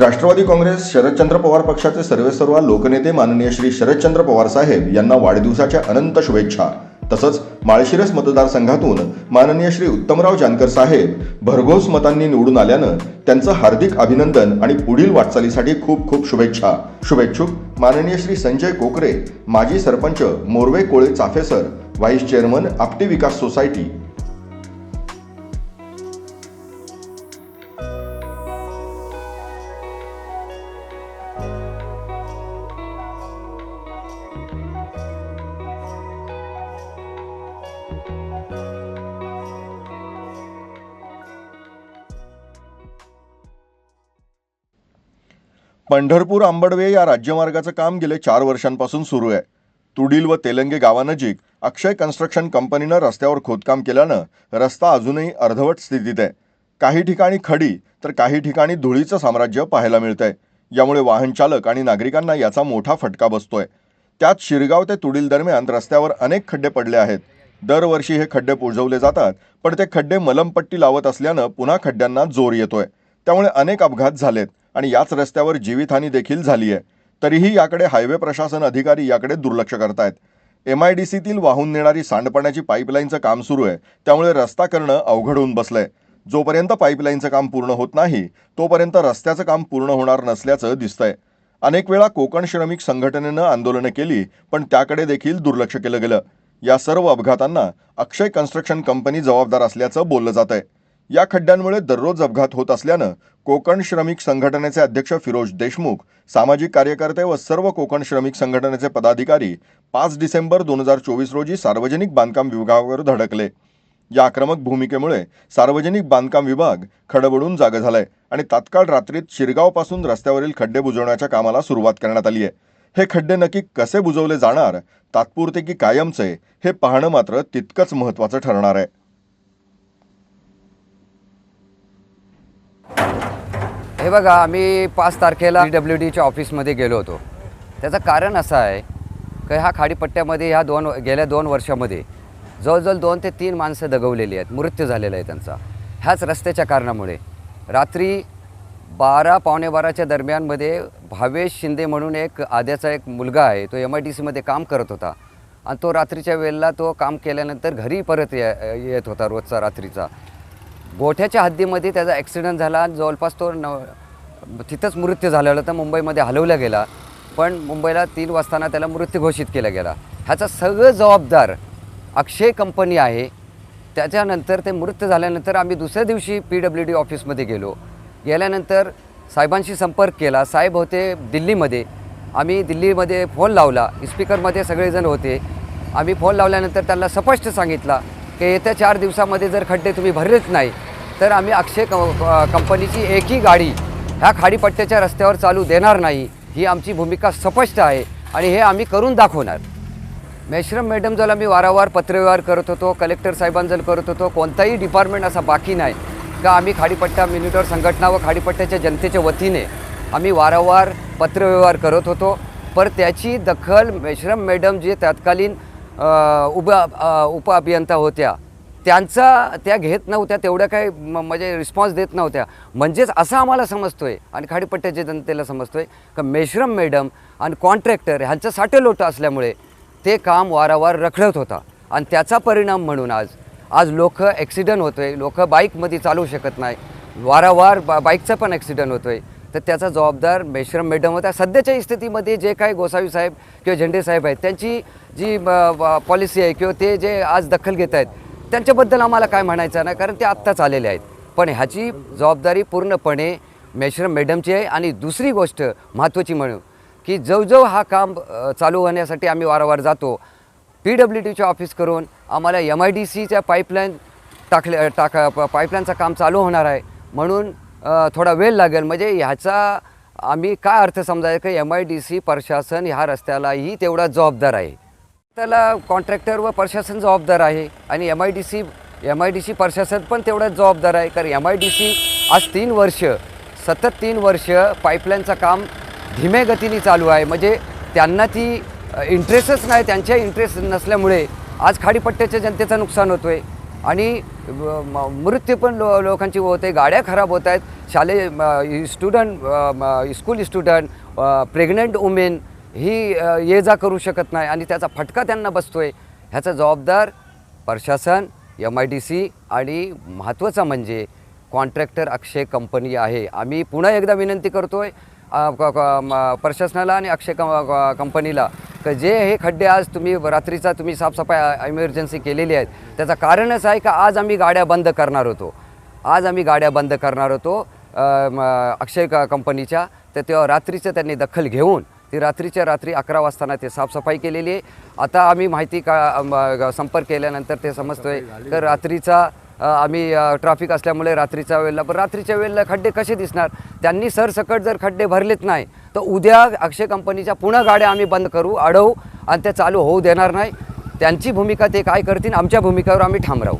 राष्ट्रवादी काँग्रेस शरदचंद्र पवार पक्षाचे सर्वेसर्वा लोकनेते माननीय श्री शरदचंद्र पवार साहेब यांना वाढदिवसाच्या अनंत शुभेच्छा. तसंच माळशिरस मतदारसंघातून माननीय श्री उत्तमराव जानकर साहेब भरघोस मतांनी निवडून आल्यानं त्यांचं हार्दिक अभिनंदन आणि पुढील वाटचालीसाठी खूप खूप शुभेच्छा. शुभेच्छुक माननीय श्री संजय कोकरे माजी sarpanch Morwe Kole Chaphesar vice chairman Apti Vikas society Pandharpur Ambadwe या राज्यमार्गाचं काम गेले चार वर्षांपासून सुरू आहे. तुडील व तेलंगे गावानजीक अक्षय कन्स्ट्रक्शन कंपनीनं रस्त्यावर खोदकाम केल्यानं रस्ता अजूनही अर्धवट स्थितीत आहे. काही ठिकाणी खडी तर काही ठिकाणी धुळीचं साम्राज्य पाहायला मिळतंय. यामुळे वाहन चालक आणि नागरिकांना याचा मोठा फटका बसतोय. त्यात शिरगाव ते तुडील दरम्यान रस्त्यावर अनेक खड्डे पडले आहेत. दरवर्षी हे खड्डे पुजवले जातात पण ते खड्डे मलमपट्टी लावत असल्यानं पुन्हा खड्ड्यांना जोर येतोय. त्यामुळे अनेक अपघात झालेत. आणि याच रस्त्यावर जीवितहानी देखील झाली आहे तरीही याकडे हायवे प्रशासन अधिकारी याकडे दुर्लक्ष करतायत. एम आय डी सीतील वाहून नेणारी सांडपाण्याची पाईपलाईनचं काम सुरू आहे. त्यामुळे रस्ता करणं अवघड होऊन बसलंय. जोपर्यंत पाईपलाईनचं काम पूर्ण होत नाही तोपर्यंत रस्त्याचं काम पूर्ण होणार नसल्याचं दिसतंय. अनेक वेळा कोकण श्रमिक संघटनेनं आंदोलनं केली पण त्याकडे देखील दुर्लक्ष केलं गेलं. या सर्व अपघातांना अक्षय कन्स्ट्रक्शन कंपनी जबाबदार असल्याचं बोललं जात आहे या खड्ड्यांमुळे दररोज अपघात होत असल्यानं कोकण श्रमिक संघटनेचे अध्यक्ष फिरोज देशमुख सामाजिक कार्यकर्ते व सर्व कोकण श्रमिक संघटनेचे पदाधिकारी पाच डिसेंबर दोन हजार चोवीस रोजी सार्वजनिक बांधकाम विभागावर धडकले. या आक्रमक भूमिकेमुळे सार्वजनिक बांधकाम विभाग खडबडून जागा झालाय आणि तात्काळ रात्रीत शिरगावपासून रस्त्यावरील खड्डे बुजवण्याच्या कामाला सुरुवात करण्यात आली आहे. हे खड्डे नक्की कसे बुजवले जाणार तात्पुरते की कायमचे हे पाहणं मात्र तितकंच महत्त्वाचं ठरणार आहे. हे बघा आम्ही पाच तारखेला डब्ल्यू डीच्या ऑफिसमध्ये गेलो होतो. त्याचं कारण असं आहे की ह्या खाडीपट्ट्यामध्ये ह्या दोन गेल्या दोन वर्षामध्ये जवळजवळ दोन ते तीन माणसं दगवलेली आहेत मृत्यू झालेला आहे त्यांचा. ह्याच रस्त्याच्या कारणामुळे. रात्री बारा पावणे बाराच्या दरम्यानमध्ये भावेश शिंदे म्हणून एक आद्याचा एक मुलगा आहे तो एम आय डी सीमध्ये काम करत होता. आणि तो रात्रीच्या वेळेला तो काम केल्यानंतर घरी परत ये येत होता रोजचा रात्रीचा. गोठ्याच्या हद्दीमध्ये त्याचा ॲक्सिडंट झाला. आणि जवळपास तो न तिथंच मृत्यू झालेला तर मुंबईमध्ये हलवला गेला. पण मुंबईला तीन वाजताना त्याला मृत्यू घोषित केला गेला. ह्याचा सगळं जबाबदार अक्षय कंपनी आहे. त्याच्यानंतर ते मृत्यू झाल्यानंतर आम्ही दुसऱ्या दिवशी पी डब्ल्यू डी ऑफिसमध्ये गेलो. गेल्यानंतर साहेबांशी संपर्क केला. साहेब होते दिल्लीमध्ये. आम्ही दिल्लीमध्ये फोन लावला. स्पीकरमध्ये सगळेजण होते. आम्ही फोन लावल्यानंतर त्यांना स्पष्ट सांगितला की येत्या चार दिवसामध्ये जर खड्डे तुम्ही भरलेच नाही तर आम्ही अक्षय कंपनीची एकही गाडी ह्या खाडीपट्ट्याच्या रस्त्यावर चालू देणार नाही. ही आमची भूमिका स्पष्ट आहे आणि हे आम्ही करून दाखवणार. मेश्रम मॅडम जर आम्ही वारंवार पत्रव्यवहार करत होतो कलेक्टर साहेबांजल करत होतो कोणताही डिपार्टमेंट असा बाकी नाही का आम्ही खाडीपट्टा मिनिटर संघटना व खाडीपट्ट्याच्या जनतेच्या वतीने आम्ही वारंवार पत्रव्यवहार करत होतो. पर त्याची दखल मेश्रम मॅडम जे तत्कालीन उप उप अभियंता होत्या त्यांचा त्या घेत नव्हत्या तेवढ्या काही म- म्हणजे रिस्पॉन्स देत नव्हत्या. म्हणजेच असं आम्हाला समजतो आहे आणि खाडीपट्ट्याच्या जनतेला समजतो आहे का मेश्रम मॅडम आणि कॉन्ट्रॅक्टर ह्यांचं साटेलोटं असल्यामुळे ते काम वारंवार रखडत होता. आणि त्याचा परिणाम म्हणून आज आज लोक ॲक्सिडंट होतो आहे लोक बाईकमध्ये चालू शकत नाही. वारंवार बा बाईकचा पण ॲक्सिडंट होतो आहे तर त्याचा जबाबदार मेश्रम मॅडम होता सध्याच्या स्थितीमध्ये जे काही गोसावी साहेब किंवा झेंडे साहेब आहेत त्यांची जी पॉलिसी आहे किंवा ते जे आज दखल घेत आहेत त्यांच्याबद्दल आम्हाला काय म्हणायचं नाही कारण ते आत्ताच आलेले आहेत. पण ह्याची जबाबदारी पूर्णपणे मेश्रम मॅडमची आहे. आणि दुसरी गोष्ट महत्त्वाची म्हणून की जवळजवळ हा काम चालू होण्यासाठी आम्ही वारंवार जातो. पी डब्ल्यू डीच्या ऑफिस करून आम्हाला एम आय डी सीच्या पाईपलाईन टाकले टाका प- पाईपलाईनचं काम चालू होणार आहे. म्हणून थोडा वेळ लागेल. म्हणजे ह्याचा आम्ही काय अर्थ समजायचं? की एम आय डी सी प्रशासन ह्या रस्त्यालाही तेवढा जबाबदार आहे. त्याला कॉन्ट्रॅक्टर व प्रशासन जबाबदार आहे आणि M I D C M I D C प्रशासन पण तेवढंच जबाबदार आहे. कारण एम आय डी सी आज तीन वर्ष सतत तीन वर्ष पाईपलाईनचं काम धीम्या गतीने चालू आहे. म्हणजे त्यांना ती इंटरेस्टच नाही त्यांच्या इंटरेस्ट नसल्यामुळे आज खाडीपट्ट्याच्या जनतेचं नुकसान होतो आहे आणि म- मृत्यू पण लो लोकांची होत आहे. गाड्या खराब होत आहेत. शालेय student school student pregnant women ही ये जा करू शकत नाही आणि त्याचा फटका त्यांना बसतो आहे ह्याचा जबाबदार प्रशासन एम आय डी सी आणि महत्त्वाचं म्हणजे कॉन्ट्रॅक्टर अक्षय कंपनी आहे. आम्ही पुन्हा एकदा विनंती करतो आहे प्रशासनाला आणि अक्षय कं- क- कंपनीला का जे हे खड्डे आज तुम्ही रात्रीचा तुम्ही साफसफाई इमर्जन्सी केलेली आहेत त्याचं कारणच आहे का आज आम्ही गाड्या बंद करणार होतो? आज आम्ही गाड्या बंद करणार होतो अक्षय क कंपनीच्या तर तेव्हा रात्रीचं त्यांनी दखल घेऊन ती रात्रीच्या रात्री अकरा वाजताना ते साफसफाई केलेली आहे. आता आम्ही माहिती का संपर्क केल्यानंतर ते समजतोय तर रात्रीचा आम्ही ट्रॅफिक असल्यामुळे रात्रीच्या वेळेला पण रात्रीच्या वेळेला खड्डे कसे दिसणार? त्यांनी सरसकट जर खड्डे भरलेत नाही तर उद्या अक्षय कंपनीच्या पुन्हा गाड्या आम्ही बंद करू अडवू आणि त्या चालू होऊ देणार नाही. त्यांची भूमिका ते काय करतील आमच्या भूमिकेवर आम्ही ठाम राहू.